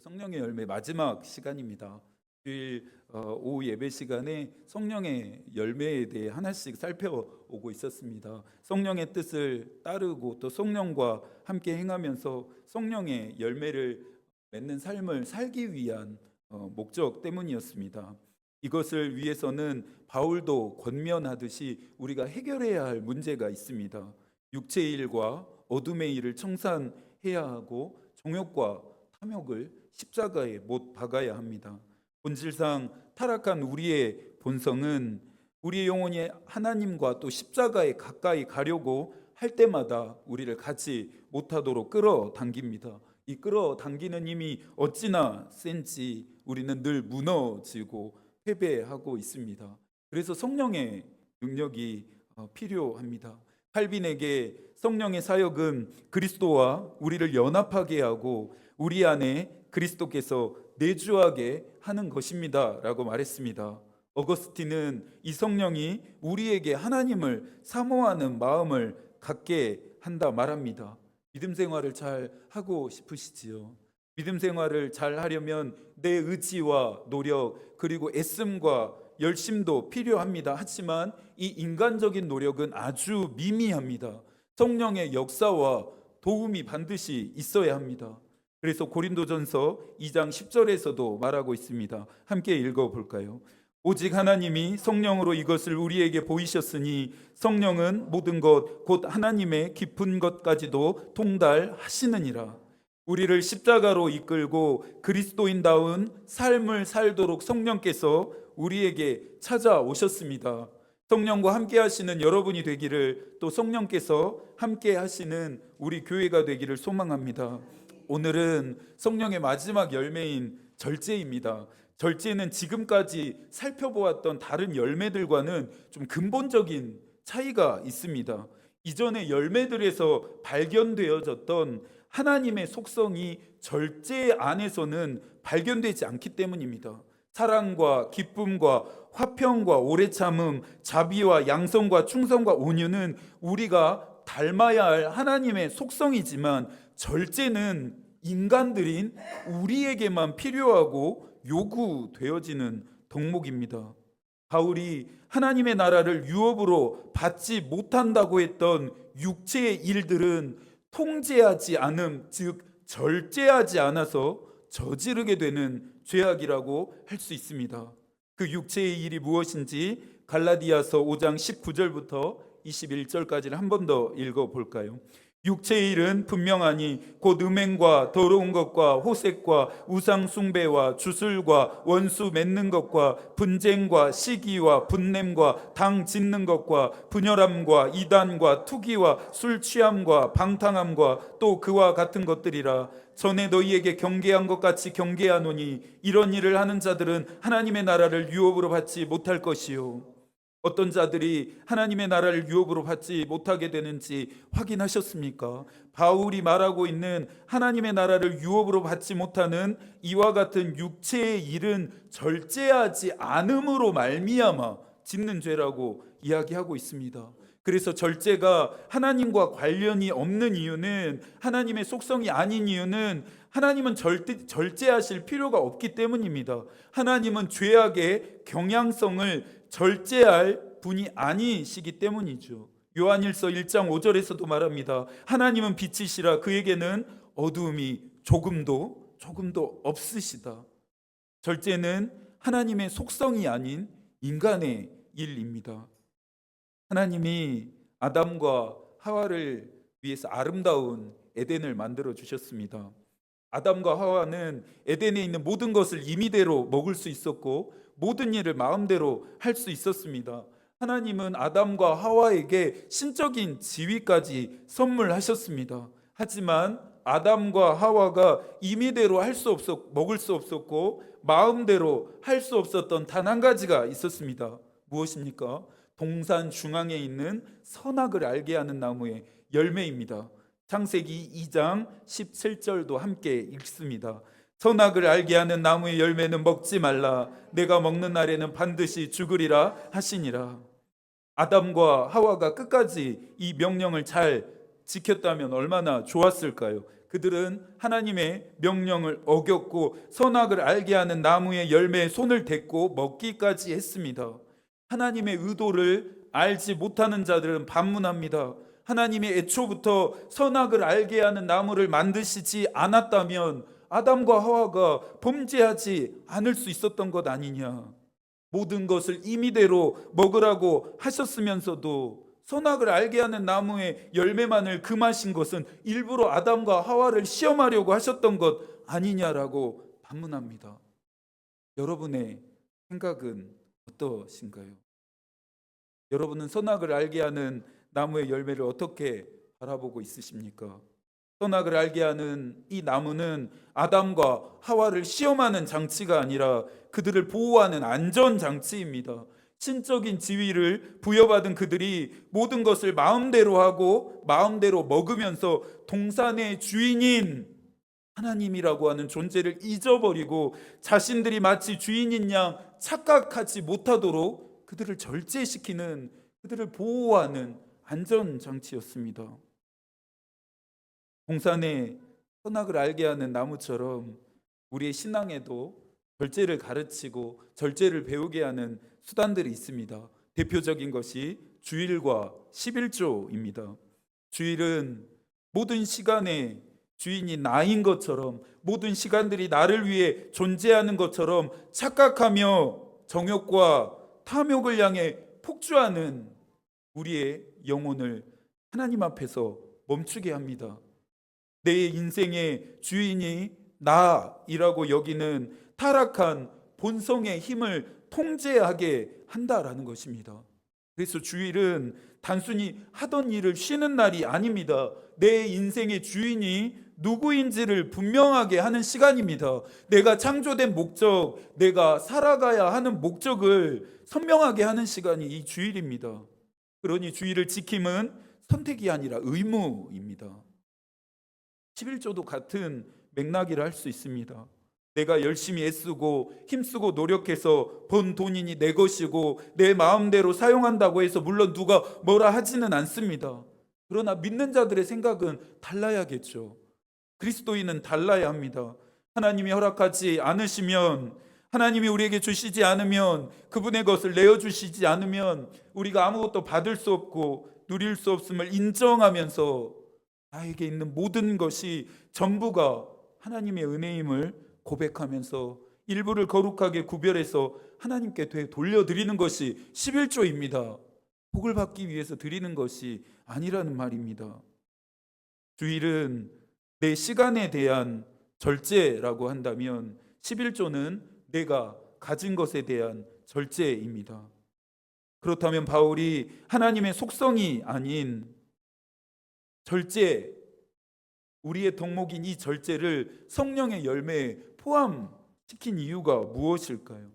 성령의 열매 마지막 시간입니다. 주일 어, 오후 예배 시간에 성령의 열매에 대해 하나씩 살펴오고 있었습니다. 성령의 뜻을 따르고 또 성령과 함께 행하면서 성령의 열매를 맺는 삶을 살기 위한 어, 목적 때문이었습니다. 이것을 위해서는 바울도 권면하듯이 우리가 해결해야 할 문제가 있습니다. 육체의 일과 어둠의 일을 청산해야 하고 정욕과 탐욕을 십자가에 못 박아야 합니다. 본질상 타락한 우리의 본성은 우리의 영혼이 하나님과 또 십자가에 가까이 가려고 할 때마다 우리를 가지 못하도록 끌어당깁니다. 이 끌어당기는 힘이 어찌나 센지 우리는 늘 무너지고 패배하고 있습니다. 그래서 성령의 능력이 어, 필요합니다. 칼빈에게 성령의 사역은 그리스도와 우리를 연합하게 하고 우리 안에 그리스도께서 내주하게 하는 것입니다 라고 말했습니다. 어거스틴은 이 성령이 우리에게 하나님을 사모하는 마음을 갖게 한다 말합니다. 믿음 생활을 잘 하고 싶으시지요. 믿음 생활을 잘 하려면 내 의지와 노력 그리고 애씀과 열심도 필요합니다. 하지만 이 인간적인 노력은 아주 미미합니다. 성령의 역사와 도움이 반드시 있어야 합니다. 그래서 고린도전서 2장 10절에서도 말하고 있습니다. 함께 읽어 볼까요? 오직 하나님이 성령으로 이것을 우리에게 보이셨으니 성령은 모든 것 곧 하나님의 깊은 것까지도 통달하시느니라. 우리를 십자가로 이끌고 그리스도인다운 삶을 살도록 성령께서 우리에게 찾아오셨습니다. 성령과 함께 하시는 여러분이 되기를 또 성령께서 함께 하시는 우리 교회가 되기를 소망합니다. 오늘은 성령의 마지막 열매인 절제입니다. 절제는 지금까지 살펴보았던 다른 열매들과는 좀 근본적인 차이가 있습니다. 이전의 열매들에서 발견되어졌던 하나님의 속성이 절제 안에서는 발견되지 않기 때문입니다. 사랑과 기쁨과 화평과 오래 참음, 자비와 양성과 충성과 온유는 우리가 닮아야 할 하나님의 속성이지만 절제는 인간들인 우리에게만 필요하고 요구되어지는 덕목입니다. 바울이 하나님의 나라를 유업으로 받지 못한다고 했던 육체의 일들은 통제하지 않음, 즉 절제하지 않아서 저지르게 되는 죄악이라고 할 수 있습니다. 그 육체의 일이 무엇인지 갈라디아서 5장 19절부터 21절까지를 한 번 더 읽어 볼까요? 육체의 일은 분명하니 곧 음행과 더러운 것과 호색과 우상 숭배와 주술과 원수 맺는 것과 분쟁과 시기와 분냄과 당 짓는 것과 분열함과 이단과 투기와 술 취함과 방탕함과 또 그와 같은 것들이라. 전에 너희에게 경계한 것 같이 경계하노니 이런 일을 하는 자들은 하나님의 나라를 유업으로 받지 못할 것이요 어떤 자들이 하나님의 나라를 유업으로 받지 못하게 되는지 확인하셨습니까? 바울이 말하고 있는 하나님의 나라를 유업으로 받지 못하는 이와 같은 육체의 일은 절제하지 않음으로 말미암아 짓는 죄라고 이야기하고 있습니다. 그래서 절제가 하나님과 관련이 없는 이유는 하나님의 속성이 아닌 이유는 하나님은 절대, 절제하실 필요가 없기 때문입니다. 하나님은 죄악의 경향성을 절제할 분이 아니시기 때문이죠. 요한일서 1장 5절에서도 말합니다. 하나님은 빛이시라 그에게는 어두움이 조금도 조금도 없으시다. 절제는 하나님의 속성이 아닌 인간의 일입니다. 하나님이 아담과 하와를 위해서 아름다운 에덴을 만들어 주셨습니다. 아담과 하와는 에덴에 있는 모든 것을 임의대로 먹을 수 있었고 모든 일을 마음대로 할 수 있었습니다. 하나님은 아담과 하와에게 신적인 지위까지 선물하셨습니다. 하지만 아담과 하와가 임의대로 할 수 없었 먹을 수 없었고 마음대로 할 수 없었던 단 한 가지가 있었습니다. 무엇입니까? 동산 중앙에 있는 선악을 알게 하는 나무의 열매입니다. 창세기 2장 17절도 함께 읽습니다. 선악을 알게 하는 나무의 열매는 먹지 말라. 내가 먹는 날에는 반드시 죽으리라 하시니라. 아담과 하와가 끝까지 이 명령을 잘 지켰다면 얼마나 좋았을까요? 그들은 하나님의 명령을 어겼고 선악을 알게 하는 나무의 열매에 손을 댔고 먹기까지 했습니다. 하나님의 의도를 알지 못하는 자들은 반문합니다. 하나님이 애초부터 선악을 알게 하는 나무를 만드시지 않았다면 아담과 하와가 범죄하지 않을 수 있었던 것 아니냐. 모든 것을 임의대로 먹으라고 하셨으면서도 선악을 알게 하는 나무의 열매만을 금하신 것은 일부러 아담과 하와를 시험하려고 하셨던 것 아니냐라고 반문합니다. 여러분의 생각은 어떠신가요? 여러분은 선악을 알게 하는 나무의 열매를 어떻게 바라보고 있으십니까? 선악을 알게 하는 이 나무는 아담과 하와를 시험하는 장치가 아니라 그들을 보호하는 안전 장치입니다. 신적인 지위를 부여받은 그들이 모든 것을 마음대로 하고 마음대로 먹으면서 동산의 주인인 하나님이라고 하는 존재를 잊어버리고 자신들이 마치 주인인 양 착각하지 못하도록 그들을 절제시키는 그들을 보호하는 안전 장치였습니다. 동산의 선악을 알게 하는 나무처럼 우리의 신앙에도 절제를 가르치고 절제를 배우게 하는 수단들이 있습니다. 대표적인 것이 주일과 11조입니다. 주일은 모든 시간의 주인이 나인 것처럼 모든 시간들이 나를 위해 존재하는 것처럼 착각하며 정욕과 탐욕을 향해 폭주하는 우리의 영혼을 하나님 앞에서 멈추게 합니다. 내 인생의 주인이 나이라고 여기는 타락한 본성의 힘을 통제하게 한다라는 것입니다. 그래서 주일은 단순히 하던 일을 쉬는 날이 아닙니다. 내 인생의 주인이 누구인지를 분명하게 하는 시간입니다. 내가 창조된 목적, 내가 살아가야 하는 목적을 선명하게 하는 시간이 이 주일입니다. 그러니 주일을 지킴은 선택이 아니라 의무입니다. 11조도 같은 맥락이라 할 수 있습니다. 내가 열심히 애쓰고 힘쓰고 노력해서 번 돈이니 내 것이고 내 마음대로 사용한다고 해서 물론 누가 뭐라 하지는 않습니다. 그러나 믿는 자들의 생각은 달라야겠죠. 그리스도인은 달라야 합니다. 하나님이 허락하지 않으시면 하나님이 우리에게 주시지 않으면 그분의 것을 내어 주시지 않으면 우리가 아무것도 받을 수 없고 누릴 수 없음을 인정하면서 나에게 있는 모든 것이 전부가 하나님의 은혜임을 고백하면서 일부를 거룩하게 구별해서 하나님께 되 돌려드리는 것이 11조입니다. 복을 받기 위해서 드리는 것이 아니라는 말입니다. 주일은 내 시간에 대한 절제라고 한다면 11조는 내가 가진 것에 대한 절제입니다. 그렇다면 바울이 하나님의 속성이 아닌 절제, 우리의 덕목인 이 절제를 성령의 열매에 포함시킨 이유가 무엇일까요?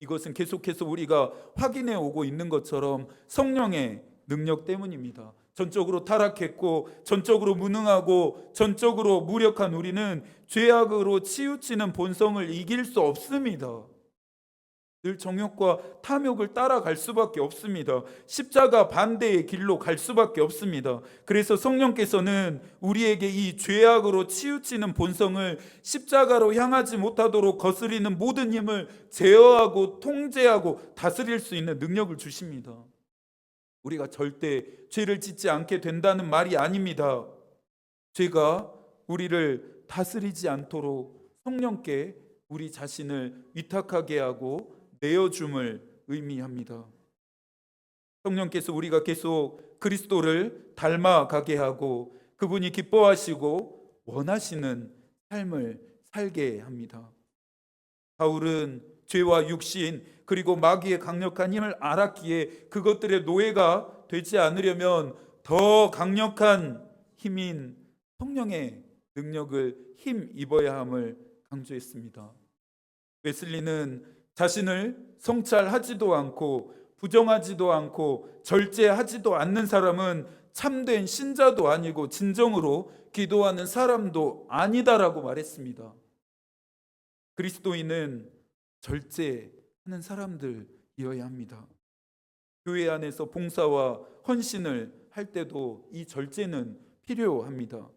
이것은 계속해서 우리가 확인해 오고 있는 것처럼 성령의 능력 때문입니다. 전적으로 타락했고 전적으로 무능하고 전적으로 무력한 우리는 죄악으로 치우치는 본성을 이길 수 없습니다. 늘 정욕과 탐욕을 따라갈 수밖에 없습니다. 십자가 반대의 길로 갈 수밖에 없습니다. 그래서 성령께서는 우리에게 이 죄악으로 치우치는 본성을 십자가로 향하지 못하도록 거스리는 모든 힘을 제어하고 통제하고 다스릴 수 있는 능력을 주십니다. 우리가 절대 죄를 짓지 않게 된다는 말이 아닙니다. 죄가 우리를 다스리지 않도록 성령께 우리 자신을 위탁하게 하고 내어줌을 의미합니다. 성령께서 우리가 계속 그리스도를 닮아가게 하고 그분이 기뻐하시고 원하시는 삶을 살게 합니다. 바울은 죄와 육신 그리고 마귀의 강력한 힘을 알았기에 그것들의 노예가 되지 않으려면 더 강력한 힘인 성령의 능력을 힘 입어야 함을 강조했습니다. 웨슬리는 자신을 성찰하지도 않고 부정하지도 않고 절제하지도 않는 사람은 참된 신자도 아니고 진정으로 기도하는 사람도 아니다라고 말했습니다. 그리스도인은 절제하는 사람들이어야 합니다. 교회 안에서 봉사와 헌신을 할 때도 이 절제는 필요합니다.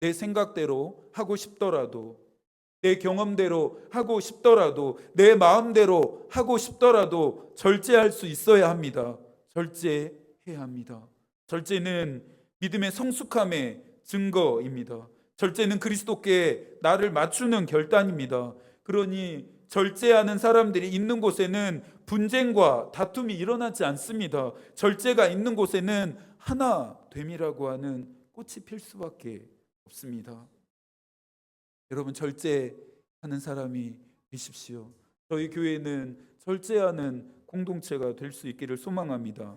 내 생각대로 하고 싶더라도 내 경험대로 하고 싶더라도 내 마음대로 하고 싶더라도 절제할 수 있어야 합니다. 절제해야 합니다. 절제는 믿음의 성숙함의 증거입니다. 절제는 그리스도께 나를 맞추는 결단입니다. 그러니 절제하는 사람들이 있는 곳에는 분쟁과 다툼이 일어나지 않습니다. 절제가 있는 곳에는 하나 됨이라고 하는 꽃이 필 수밖에 없습니다. 여러분 절제하는 사람이 되십시오. 저희 교회는 절제하는 공동체가 될 수 있기를 소망합니다.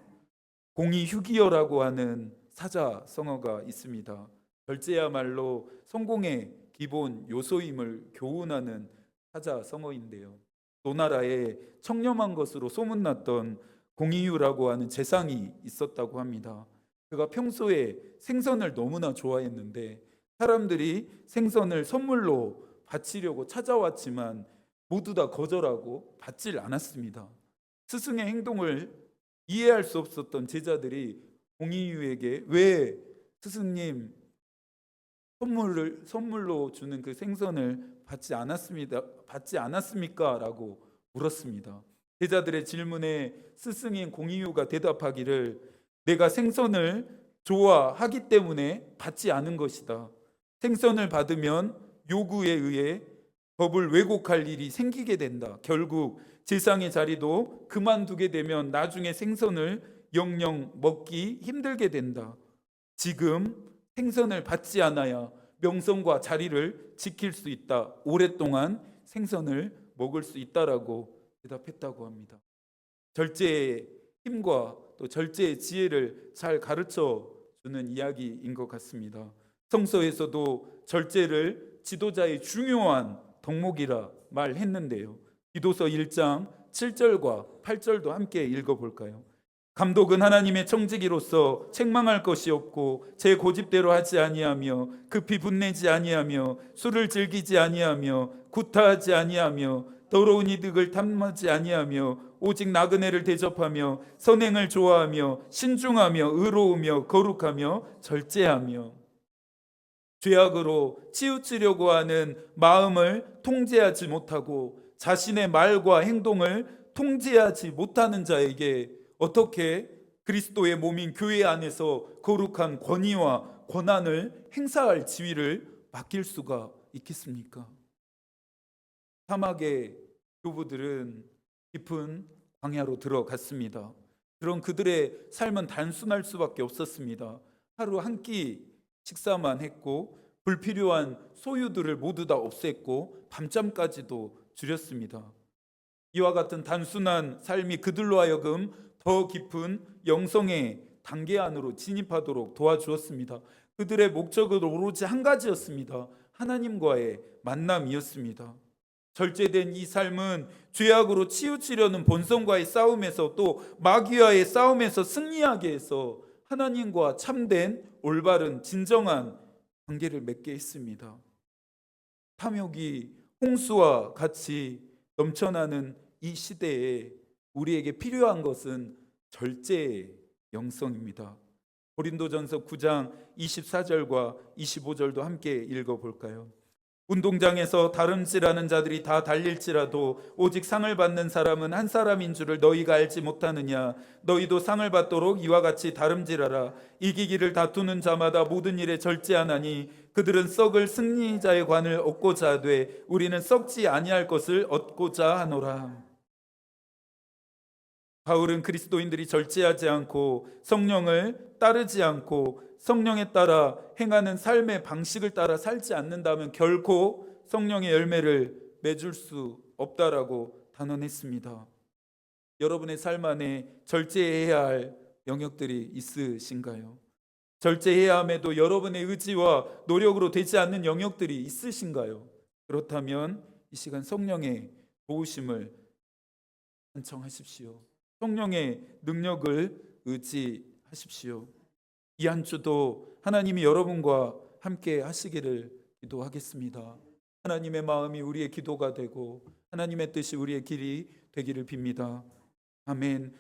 공의 휴기어라고 하는 사자 성어가 있습니다. 절제야말로 성공의 기본 요소임을 교훈하는 사자 성어인데요. 노나라에 청렴한 것으로 소문났던 공의유라고 하는 재상이 있었다고 합니다. 그가 평소에 생선을 너무나 좋아했는데 사람들이 생선을 선물로 바치려고 찾아왔지만 모두 다 거절하고 받질 않았습니다. 스승의 행동을 이해할 수 없었던 제자들이 공의유에게 왜 스승님 선물을 선물로 주는 그 생선을 받지 않았습니다. 받지 않았습니까?라고 물었습니다. 제자들의 질문에 스승인 공의유가 대답하기를 내가 생선을 좋아하기 때문에 받지 않은 것이다. 생선을 받으면 요구에 의해 법을 왜곡할 일이 생기게 된다. 결국 제상의 자리도 그만두게 되면 나중에 생선을 영영 먹기 힘들게 된다. 지금 생선을 받지 않아야 명성과 자리를 지킬 수 있다. 오랫동안 생선을 먹을 수 있다라고 대답했다고 합니다. 절제의 힘과 또 절제의 지혜를 잘 가르쳐 주는 이야기인 것 같습니다. 성서에서도 절제를 지도자의 중요한 덕목이라 말했는데요. 기도서 1장 7절과 8절도 함께 읽어볼까요? 감독은 하나님의 청지기로서 책망할 것이 없고 제 고집대로 하지 아니하며 급히 분내지 아니하며 술을 즐기지 아니하며 구타하지 아니하며 더러운 이득을 탐하지 아니하며 오직 나그네를 대접하며 선행을 좋아하며 신중하며 의로우며 거룩하며 절제하며 죄악으로 치우치려고 하는 마음을 통제하지 못하고 자신의 말과 행동을 통제하지 못하는 자에게 어떻게 그리스도의 몸인 교회 안에서 거룩한 권위와 권한을 행사할 지위를 맡길 수가 있겠습니까? 사막의 교부들은 깊은 광야로 들어갔습니다. 그런 그들의 삶은 단순할 수밖에 없었습니다. 하루 한 끼 식사만 했고 불필요한 소유들을 모두 다 없앴고 밤잠까지도 줄였습니다. 이와 같은 단순한 삶이 그들로 하여금 더 깊은 영성의 단계 안으로 진입하도록 도와주었습니다. 그들의 목적은 오로지 한 가지였습니다. 하나님과의 만남이었습니다. 절제된 이 삶은 죄악으로 치우치려는 본성과의 싸움에서 또 마귀와의 싸움에서 승리하게 해서 하나님과 참된 올바른 진정한 관계를 맺게 했습니다. 탐욕이 홍수와 같이 넘쳐나는 이 시대에 우리에게 필요한 것은 절제의 영성입니다. 고린도전서 9장 24절과 25절도 함께 읽어 볼까요? 운동장에서 다름질하는 자들이 다 달릴지라도 오직 상을 받는 사람은 한 사람인 줄을 너희가 알지 못하느냐? 너희도 상을 받도록 이와 같이 다름질하라. 이기기를 다투는 자마다 모든 일에 절제하나니 그들은 썩을 승리자의 관을 얻고자 하되 우리는 썩지 아니할 것을 얻고자 하노라. 바울은 그리스도인들이 절제하지 않고 성령을 따르지 않고 성령에 따라 행하는 삶의 방식을 따라 살지 않는다면 결코 성령의 열매를 맺을 수 없다라고 단언했습니다. 여러분의 삶 안에 절제해야 할 영역들이 있으신가요? 절제해야 함에도 여러분의 의지와 노력으로 되지 않는 영역들이 있으신가요? 그렇다면 이 시간 성령의 도우심을 신청하십시오. 성령의 능력을 의지하십시오. 이 한 주도 하나님이 여러분과 함께 하시기를 기도하겠습니다. 하나님의 마음이 우리의 기도가 되고 하나님의 뜻이 우리의 길이 되기를 빕니다. 아멘.